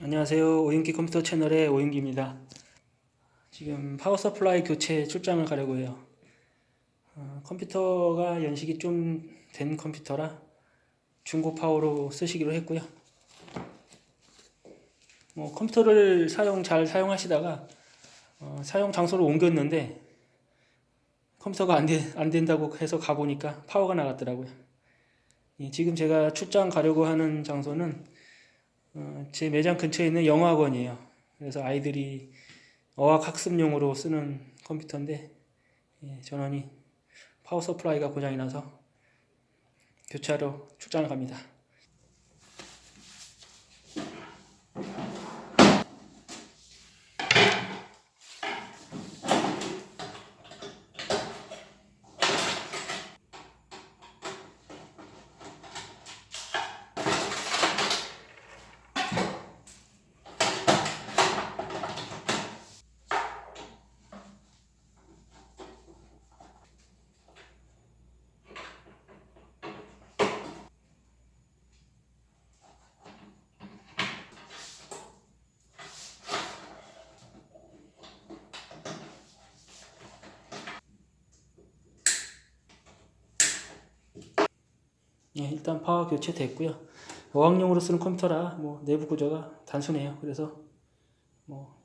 안녕하세요. 오윤기 컴퓨터 채널의 오윤기입니다. 지금 파워 서플라이 교체 출장을 가려고 해요. 어, 컴퓨터가 연식이 좀 된 컴퓨터라 중고 파워로 쓰시기로 했고요. 뭐 컴퓨터를 사용 잘 사용하시다가 어, 사용 장소를 옮겼는데 컴퓨터가 안, 되, 안 된다고 해서 가보니까 파워가 나갔더라고요. 예, 지금 제가 출장 가려고 하는 장소는 어, 제 매장 근처에 있는 영어학원이에요. 그래서 아이들이 어학 학습용으로 쓰는 컴퓨터인데 예, 전원이 파워 서플라이가 고장이 나서 교체하러 출장을 갑니다. 예, 일단 파워 교체됐고요. 어학용으로 쓰는 컴퓨터라 뭐 내부 구조가 단순해요. 그래서 뭐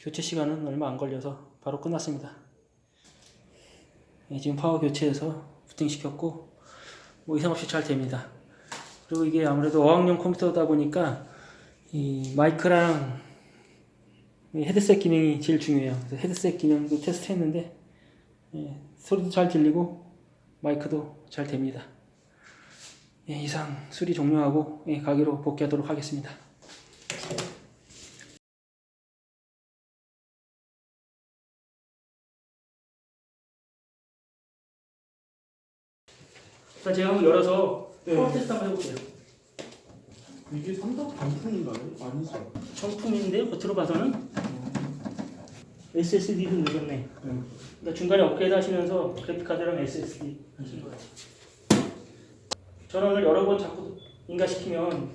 교체 시간은 얼마 안 걸려서 바로 끝났습니다. 예, 지금 파워 교체해서 부팅 시켰고 뭐 이상 없이 잘 됩니다. 그리고 이게 아무래도 어학용 컴퓨터다 보니까 이 마이크랑 이 헤드셋 기능이 제일 중요해요. 그래서 헤드셋 기능도 테스트했는데 예, 소리도 잘 들리고 마이크도 잘 됩니다. 예, 이상 수리 종료하고 예, 가게로 복귀하도록 하겠습니다. 자, 제가 한번 열어서 네. 파워 테스트 한번 해볼게요. 이게 상당 단품인가요? 아니죠. 정품인데요, 겉으로 봐서는 SSD도 눌렀네. 네. 그러니까 중간에 업그레이드 하시면서 그래픽 카드랑 SSD 하신 것 같아요. 전원을 여러 번 자꾸 인가시키면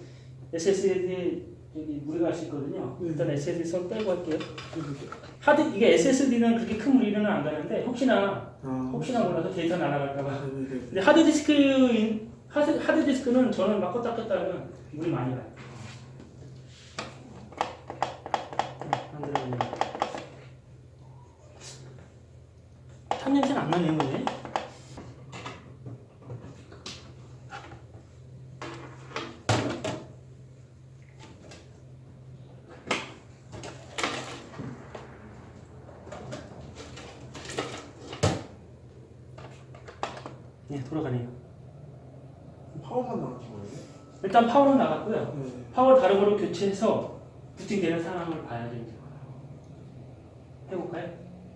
SSD에 여기 무리가 갈수 있거든요. 네. 일단 SSD 선 빼고 할게요. 하드 이게 SSD는 그렇게 큰 무리는 안 가는데 혹시나 아, 혹시나 몰라서 데이터 날아갈까봐. 네네네. 근데 하드 디스크 하드, 하드 디스크는 전원 막 껐다 껐다 하면 물이 많이 가요. 네, 안 들어가네요. 탄 냄새는 안 나네요, 근데. 네, 돌아가네요. 파워만 거예요? 일단 파워는 나갔고요. 네. 파워 다른 거로 교체해서 부팅되는 상황을 봐야죠. 이제. 해볼까요?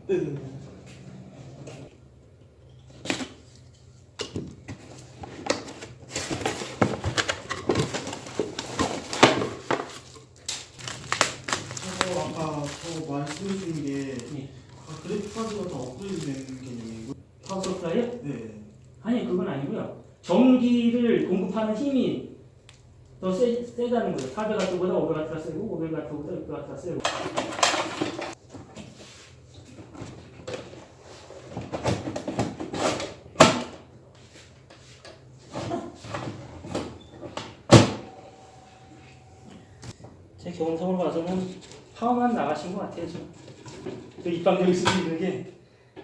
네 네네. 어, 아까 저 말씀해 주신 게 네. 아, 그래픽 카드가 더 업그레이드 되는 개념이고 파워 서플라이요? 네. 아니 그건 아니고요. 전기를 공급하는 힘이 더 세, 세다는 거예요. 400W보다 500W가 세고 500W보다 600W가 세고. 제 경험상으로 봐서는 파워만 나가신 것 같아요 지금. 그 입방정이 쓰고 있는 게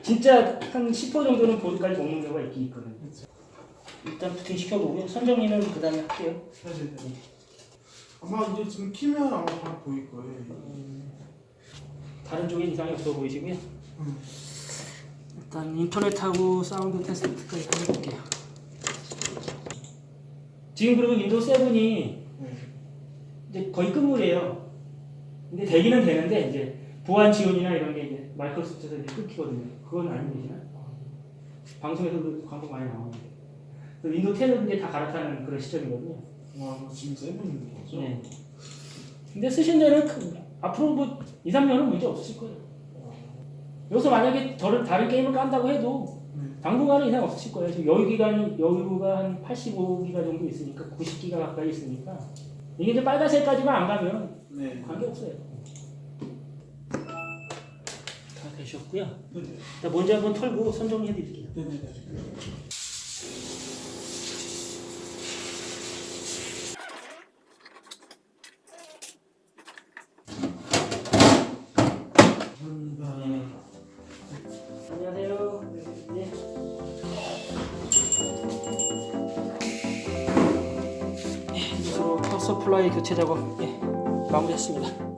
진짜 한 10% 정도는 보드까지 먹는 경우가 있긴 있거든요. 일단 부팅 시켜보고요. 선정리는 그 다음에 할게요. 네네네. 아마 이제 지금 키면 아마 바로 보일 거예요. 다른 쪽에 이상이 없어 보이시고요. 음. 일단 인터넷하고 사운드 테스트까지 해볼게요. 지금 그리고 윈도우 7이 네. 이제 거의 끝물이에요. 근데 되기는 되는데 이제 보안 지원이나 이런 게 이제 마이크로소프트에서 이제 끊기거든요. 그건 알고 계시나요? 방송에서도 광고 많이 나오는데. 그 윈도우 10은 이제 다 갈아타는 그런 시점이거든요. 와, 지금 세븐인 거죠? 네. 근데 쓰신 데는 그, 앞으로 뭐 2, 3년은 문제 없으실 거예요. 여기서 만약에 저를 다른 게임을 깐다고 해도 네. 당분간은 이상 없으실 거예요. 지금 여유 기간이 여유가 한 85기가 정도 있으니까 90기가 가까이 있으니까 이게 이제 빨간색까지만 안 가면 네. 관계 없어요. 네네. 일단 먼저 한번 털고 선정해 드릴게요. 안녕하세요. 네. 네, 파워 서플라이 교체 작업 예, 마무리했습니다.